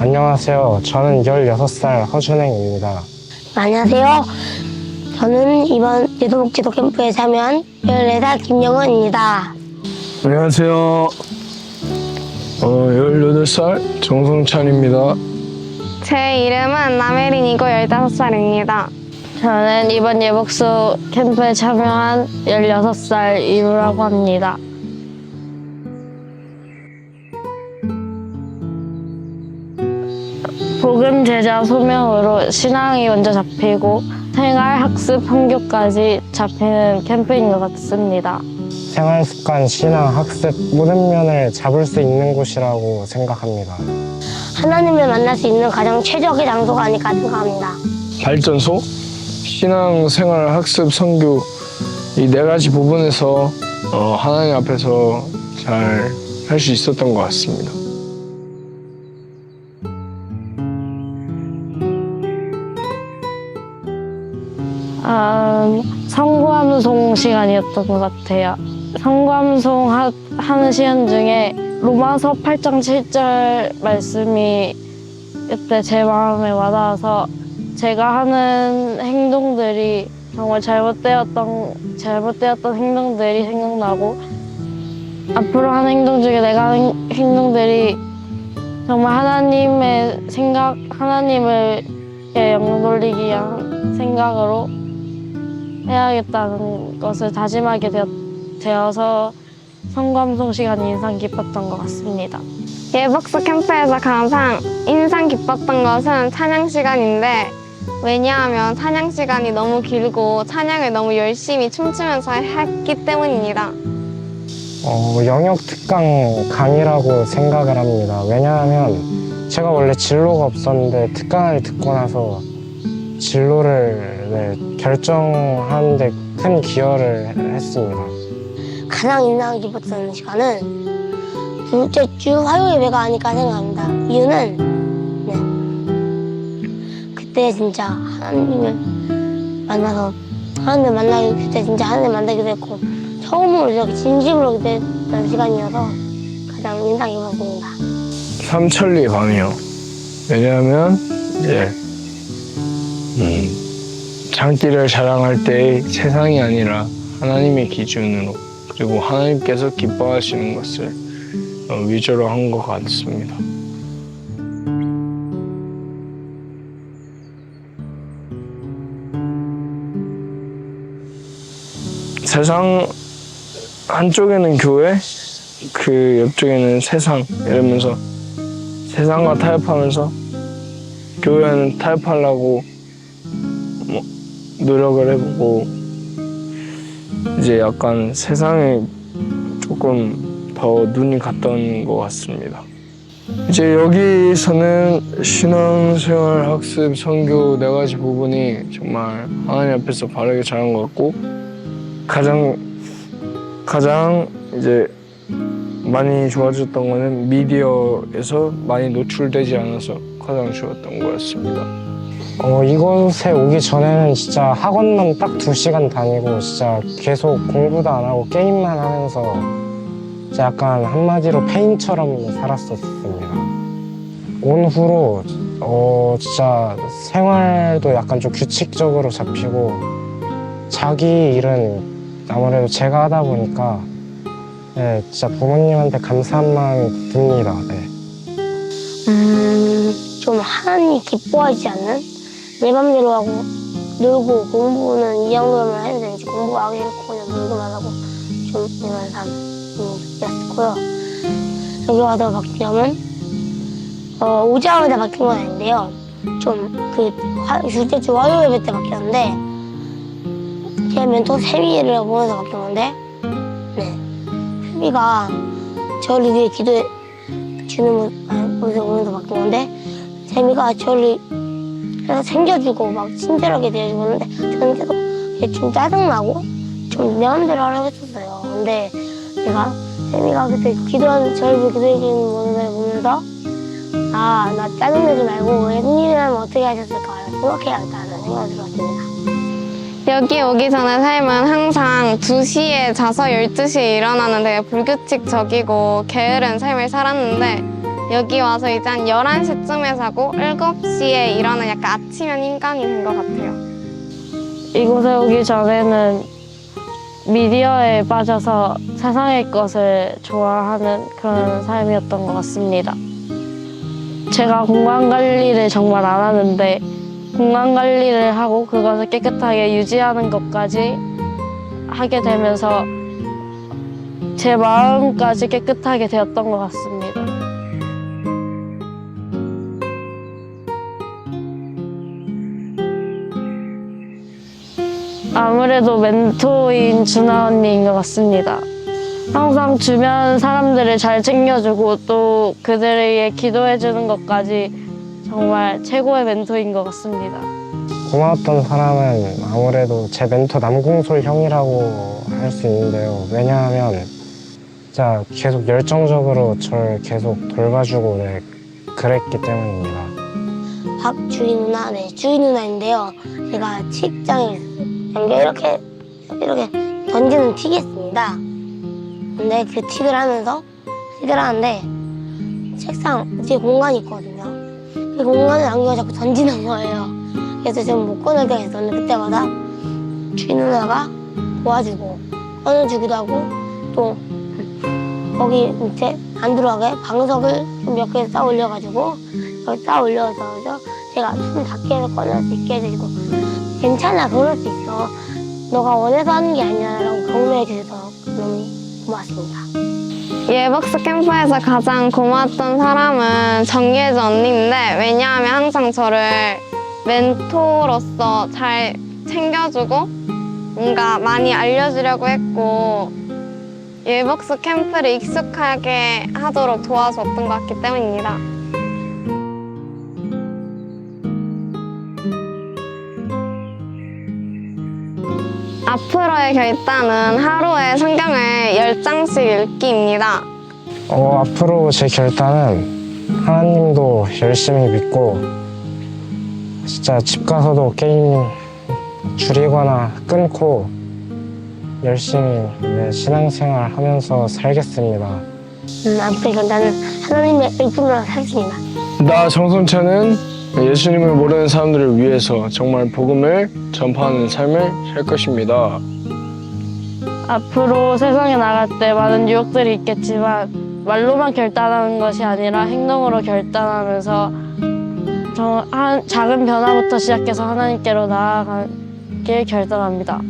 안녕하세요. 저는 16살 허준행입니다. 안녕하세요. 저는 이번 예도복지도 캠프에 참여한 14살 김영은입니다. 안녕하세요. 어, 18살 정성찬입니다. 제 이름은 남혜린이고 15살입니다. 저는 이번 예복수 캠프에 참여한 16살 이루라고 합니다. 복음 제자 소명으로 신앙이 먼저 잡히고 생활 학습 한교까지 잡히는 캠프인 것 같습니다. 생활 습관, 신앙, 학습 모든 면을 잡을 수 있는 곳이라고 생각합니다. 하나님을 만날 수 있는 가장 최적의 장소가 아닐까 생각합니다. 발전소, 신앙, 생활, 학습, 선교 이 네 가지 부분에서 어, 하나님 앞에서 잘 할 수 있었던 것 같습니다. 성구암송 시간이었던 것 같아요. 하, 하는 시간 중에 로마서 8장 7절 말씀이 그때 제 마음에 와닿아서 제가 하는 행동들이 정말 잘못되었던 잘못되었던 행동들이 생각나고 앞으로 하는 행동 중에 내가 하는 행동들이 정말 하나님의 생각 하나님을 영광 돌리기 위한 생각으로 해야겠다는 것을 다짐하게 되었, 되어 서 성감송 시간이 인상 깊었던 것 같습니다. 예복수 캠프에서 가장 인상 깊었던 것은 찬양 시간인데 왜냐하면 찬양 시간이 너무 길고 찬양을 너무 열심히 춤추면서 했기 때문입니다. 어, 영역 특강 강의라고 생각을 합니다. 왜냐하면 제가 원래 진로가 없었는데 특강을 듣고 나서 진로를 네, 결정하는데 큰 기여를 했습니다. 가장 인상 깊었던 시간은 둘째 주 화요일 예배가 아닐까 생각합니다. 이유는 네. 그때 진짜 하나님을 만나서 하나님을 만나기 그때 진짜 하나님을 만나기도 했고 처음으로 이렇게 진심으로 기도했던 시간이어서 가장 인상 깊었습니다. 삼천리 밤이요. 왜냐하면 이제 음, 장기를 자랑할 때 세상이 아니라 하나님의 기준으로 그리고 하나님께서 기뻐하시는 것을 어, 위주로 한 것 같습니다. 세상 한쪽에는 교회, 그 옆쪽에는 세상 이러면서 세상과 타협하면서 교회는 타협하려고 뭐 노력을 해보고 이제 약간 세상에 조금 더 눈이 갔던 것 같습니다. 이제 여기서는 신앙생활, 학습, 선교 네 가지 부분이 정말 하나님 앞에서 바르게 잘한 것 같고 가장 가장 이제 많이 좋아졌던 거는 미디어에서 많이 노출되지 않아서 가장 좋았던 거였습니다. 어, 이곳에 오기 전에는 진짜 학원만 딱 두 시간 다니고 진짜 계속 공부도 안 하고 게임만 하면서 진짜 약간 한마디로 페인처럼 살았었습니다. 온 후로 어, 진짜 생활도 약간 좀 규칙적으로 잡히고 자기 일은 아무래도 제가 하다 보니까 네, 진짜 부모님한테 감사한 마음이 듭니다. 네. 음, 좀 하나님 기뻐하지 않는 내 맘대로 하고 놀고 공부는 이 정도면 해도 되지 공부 하기 싫고 그냥 놀기만 하고 좀 이런 삶이었고요. 여기 와서 바뀐 점은 어, 오자마자 바뀐 건 아닌데요. 좀그 둘째 주 화요일 때 바뀌었는데 제 멘토 세미를 보면서 바뀐 건데 네 세미가 저를 위해 기도해 주는 모- 아, 보면서 바뀐 건데 세미가 저를 계속 챙겨주고 막 친절하게 대해주고 하는데 저는 계속 이게 좀 짜증나고 좀내 마음대로 하려고 했었어요. 근데 제가 세미가 그때 기도하는 저를 위해 기도해 주는 모습을 보면서 아, 나 짜증내지 말고 웬일이라면 어떻게 하셨을까 생각해야겠다는 생각이 들었습니다. 여기 오기 전에 삶은 항상 2시에 자서 12시에 일어나는 되게 불규칙적이고 게으른 삶을 살았는데 여기 와서 이제 한 11시쯤에 자고 7시에 일어나 약간 아침형 인간이 된 것 같아요. 이곳에 오기 전에는 미디어에 빠져서 세상의 것을 좋아하는 그런 삶이었던 것 같습니다. 제가 공간 관리를 정말 안 하는데 공간 관리를 하고 그것을 깨끗하게 유지하는 것까지 하게 되면서 제 마음까지 깨끗하게 되었던 것 같습니다. 아무래도 멘토인 준하 언니인 것 같습니다. 항상 주변 사람들을 잘 챙겨주고 또 그들에게 기도해주는 것까지 정말 최고의 멘토인 것 같습니다. 고마웠던 사람은 아무래도 제 멘토 남궁솔 형이라고 할 수 있는데요. 왜냐하면 진짜 계속 열정적으로 저를 계속 돌봐주고 네, 그랬기 때문입니다. 박주희 누나, 네, 주희 누나인데요. 제가 칙장에 연결 이렇게 이렇게 던지는 틱이 있습니다. 근데 그 틱을 하면서 틱을 하는데 책상 뒤에 공간이 있거든요. 그 공간을 안경을 자꾸 던지는 거예요. 그래서 좀못 꺼낼 때가 있었는데 그때마다 주희 누나가 도와주고 꺼내주기도 하고 또 거기 밑에 안 들어가게 방석을 좀몇개 쌓아 올려가지고 여기 쌓아 올려서 제가 숨 닿게 해서 꺼낼 수 있게 해주시고 괜찮아 그럴 수 있어 너가 원해서 하는 게 아니야라고 격려해 주셔서 너무 고맙습니다. 예벅스 캠프에서 가장 고마웠던 사람은 정예주 언니인데 왜냐하면 항상 저를 멘토로서 잘 챙겨주고 뭔가 많이 알려주려고 했고 예벅스 캠프를 익숙하게 하도록 도와줬던 것 같기 때문입니다. 앞으로의 결단은 하루에 성경을 10장씩 읽기입니다. 어, 앞으로 제 결단은 하나님도 열심히 믿고 진짜 집 가서도 게임 줄이거나 끊고 열심히 네, 신앙생활 하면서 살겠습니다. 음, 앞으로의 결단은 하나님의 일품으로 살겠습니다. 나 정성찬은 예수님을 모르는 사람들을 위해서 정말 복음을 전파하는 삶을 살 것입니다. 앞으로 세상에 나갈 때 많은 유혹들이 있겠지만 말로만 결단하는 것이 아니라 행동으로 결단하면서 저 한 작은 변화부터 시작해서 하나님께로 나아가길 결단합니다.